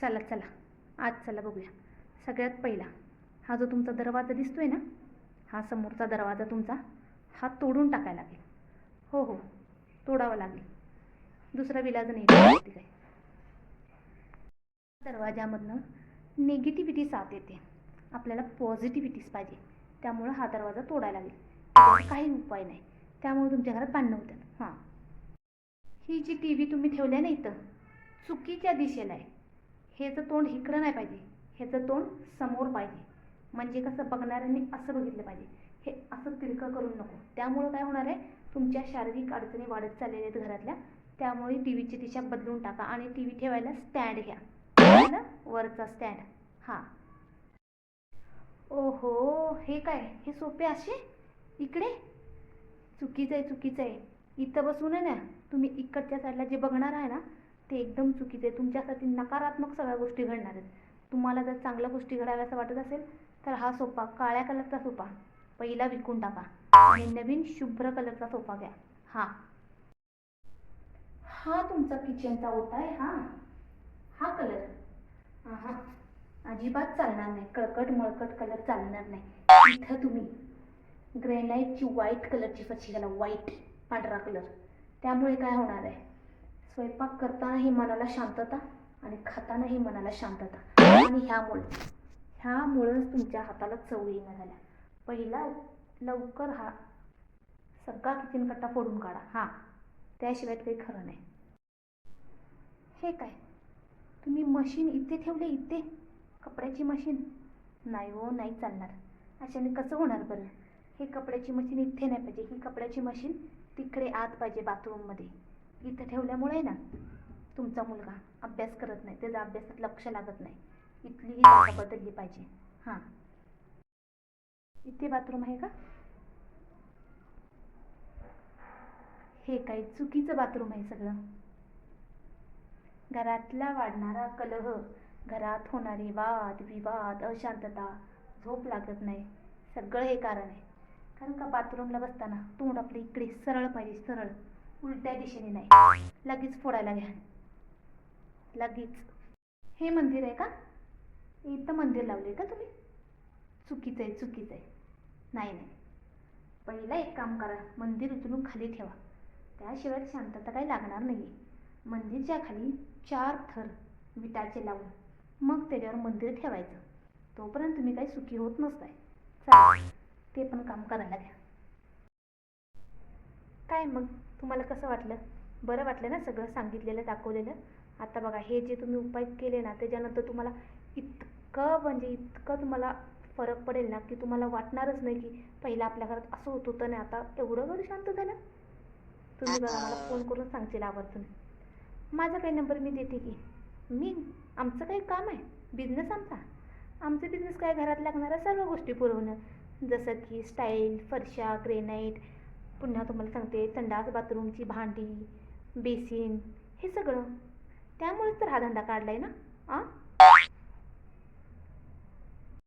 चला चला. आज चला बघूया. सगळ्यात पहिला हा जो तुमचा दरवाजा दिसतोय ना हा समोरचा दरवाजा तुमचा हा तोडून टाकायला लागेल. हो हो. तोडावा लागेल. दुसरा विलाज नाही. काय दरवाजामधनं निगेटिव्हिटी साथ येते. आपल्याला पॉझिटिव्हिटीच पाहिजे. त्यामुळं हा दरवाजा तोडायला लागेल. काही उपाय नाही. त्यामुळे तुमच्या घरात भांडणं होतात. हां. ही जी टी व्ही तुम्ही ठेवल्या ना इथं चुकीच्या दिशेला आहे. ह्याचं तोंड इकडं नाही पाहिजे. ह्याचं तोंड समोर पाहिजे. म्हणजे कसं बघणाऱ्यांनी असं बघितलं पाहिजे. हे असं तिरकं करून नको. त्यामुळं काय होणार आहे? तुमच्या शारीरिक अडचणी वाढत चाललेल्या आहेत घरातल्या. त्यामुळे टी व्हीची दिशा बदलून टाका आणि टी व्ही ठेवायला स्टँड घ्या. वरचा स्टँड हां. ओहो हे काय? हे सोपे असे? इकडे? चुकीचं आहे चुकीचं आहे. इथं बसून आहे ना तुम्ही इकडच्या साईडला जे बघणार आहे ना ते एकदम चुकीचे आहे. तुमच्यासाठी नकारात्मक सगळ्या गोष्टी घडणार आहेत. तुम्हाला जर चांगल्या गोष्टी घडाव्या असं वाटत असेल तर हा सोफा काळ्या कलरचा सोफा पहिला विकून टाका. आणि नवीन शुभ्र कलरचा सोफा घ्या. हा. हा तुमचा किचनचा ओटा आहे हा. हा कलर. हा अजिबात चालणार नाही. कळकट मळकट कलर चालणार नाही. इथं तुम्ही ग्रेनाईटची व्हाईट कलरची फरशी घाला. व्हाईट पांढरा कलर. त्यामुळे काय होणार आहे? स्वयंपाक करतानाही मनाला शांतता आणि खातानाही मनाला शांतता. आणि ह्यामुळे ह्यामुळंच तुमच्या हाताला चव येणं झाल्या. पहिला लवकर हा सगळा किचन कट्टा फोडून काढा. हां त्याशिवाय काही खरं नाही. हे काय? तुम्ही मशीन इथे ठेवले इथे? कपड्याची मशीन नाही हो नाही चालणार. अशाने कसं होणार बरं? हे कपड्याची मशीन इथे नाही पाहिजे. ही कपड्याची मशीन तिकडे आत पाहिजे बाथरूममध्ये इथं ठेवल्यामुळे ना तुमचा मुलगा अभ्यास करत नाही त्याचा अभ्यासात लक्ष लागत नाही. इथली ही जागा बदलली पाहिजे. हां. इथे बाथरूम आहे का? हे काय चुकीचं बाथरूम आहे सगळं. घरातला वाढणारा कलह घरात होणारे वाद विवाद अशांतता झोप लागत नाही. सगळं हे कारण आहे. कारण का बाथरूमला बसताना तोंड आपलं इकडे सरळ पाहिजे सरळ. उलट्या दिशेने नाही. लगेच फोडायला घ्या. लगेच. हे मंदिर आहे का? इथं मंदिर लावले का तुम्ही? चुकीचं आहे चुकीचं आहे. नाही नाही. पहिला एक काम करा मंदिर उचलून खाली ठेवा. त्याशिवाय शांतता काही लागणार नाही मंदिरच्या खाली चार थर विटाचे लावून मग त्याच्यावर मंदिर ठेवायचं. तोपर्यंत तुम्ही काही सुखी होत नसताय. चालेल ते पण काम करायला घ्या. काय मग? तुम्हाला कसं वाटलं? बरं वाटलं ना सगळं सांगितलेलं दाखवलेलं? आता बघा हे जे तुम्ही उपाय केले ना त्याच्यानंतर तुम्हाला इतकं म्हणजे इतकं तुम्हाला फरक पडेल ना की तुम्हाला वाटणारच नाही की पहिलं आपल्या घरात असं होत होतं ना आता एवढं घर शांत झालं. तुम्ही बघा मला फोन करून सांगशील आवर्जून. माझा काही नंबर मी देते की. मी आमचं काही काम आहे. बिझनेस आमचा. आमचं बिझनेस काय घरात लागणाऱ्या सर्व गोष्टी पुरवणं. जसं की स्टाईल फरशा ग्रेनाईट पुन्हा तुम्हाला सांगते संडास बाथरूमची भांडी बेसिन हे सगळं. त्यामुळेच तर हा धंदा काढला आहे ना? आ?